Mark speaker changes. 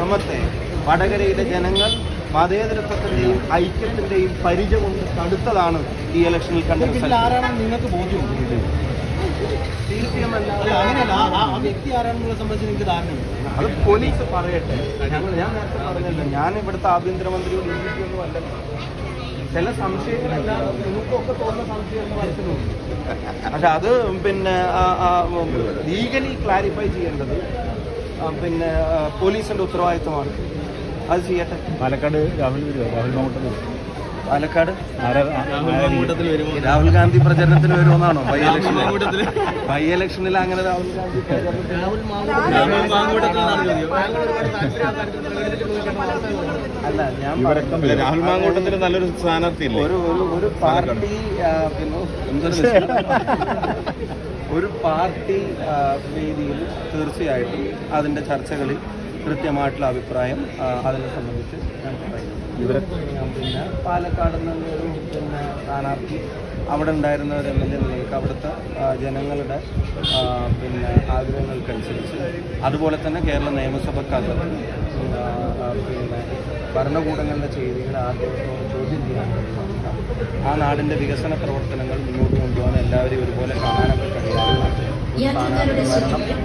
Speaker 1: ശ്രമത്തെ വടകരയിലെ ജനങ്ങൾ മതേതരത്വത്തിന്റെയും ഐക്യത്തിന്റെയും പരിചയ കൊണ്ട് തടുത്തതാണ് ഈ ഇലക്ഷനിൽ കണ്ടത്.
Speaker 2: ആരാണെന്ന് നിങ്ങൾക്ക് ബോധ്യമുണ്ട് അങ്ങനെയല്ല. ആ- വ്യക്തി ആരാണെന്നുള്ള സംബന്ധിച്ച് നിങ്ങൾക്ക് ധാരണയുണ്ട്.
Speaker 1: അത് പോലീസ് പറയട്ടെ. ഞങ്ങൾ ഞാൻ നേരത്തെ പറഞ്ഞല്ലോ ഞാൻ ഇവിടുത്തെ ആഭ്യന്തരമന്ത്രിയോ ബി ജെ പി ഒന്നും അല്ല. ചില സംശയങ്ങളെല്ലാം നിങ്ങൾക്കൊക്കെ തോന്നുന്ന സംശയം മനസ്സിലുണ്ട് പക്ഷെ അത് പിന്നെ ലീഗലി ക്ലാരിഫൈ ചെയ്യേണ്ടത് പിന്നെ പോലീസിന്റെ പോലീസിന്റെ ഉത്തരവാദിത്വമാണ്. അത് ചെയ്യട്ടെ.
Speaker 3: പാലക്കാട് രാഹുൽ വരുമോ രാഹുൽ മാവട്ടത്തിൽ
Speaker 1: പാലക്കാട്? രാഹുൽ ഗാന്ധി പ്രചരണത്തിന് വരുമെന്നാണോ? ബൈ ഇലക്ഷനിൽ ബൈ ഇലക്ഷനിൽ അങ്ങനെ രാഹുൽ ഗാന്ധി അല്ല ഞാൻ
Speaker 3: രാഹുൽ മാങ്കൂട്ടത്തിൽ നല്ലൊരു സ്ഥാനാർത്ഥി
Speaker 1: ഒരു ഒരു പാർട്ടി പിന്നെ ഒരു പാർട്ടി രീതിയിൽ തീർച്ചയായിട്ടും അതിന്റെ ചർച്ചകളിൽ കൃത്യമായിട്ടുള്ള അഭിപ്രായം ആ, അതിനെ സംബന്ധിച്ച് ഞാൻ പറയുന്നു.
Speaker 3: ഇവരെ
Speaker 1: പിന്നെ പാലക്കാട് നിന്നൊരു പിന്നെ സ്ഥാനാർത്ഥി അവിടെ ഉണ്ടായിരുന്ന ഒരു എം എൽ എ നിലയ്ക്ക് അവിടുത്തെ ആ, ജനങ്ങളുടെ ആ, പിന്നെ ആഗ്രഹങ്ങൾക്കനുസരിച്ച് അതുപോലെ തന്നെ കേരള നിയമസഭക്കകത്ത് ആ, ആ, പിന്നെ ഭരണകൂടങ്ങളുടെ ചെയ്തികൾ ആദ്യം ചോദ്യം ചെയ്യാൻ ആ നാടിന്റെ വികസന പ്രവർത്തനങ്ങൾ മുന്നോട്ട് കൊണ്ടുപോകാൻ എല്ലാവരെയും ഒരുപോലെ കാണാനൊക്കെ കഴിയാറുള്ള ഒരു സ്ഥാനാർത്ഥി വരണം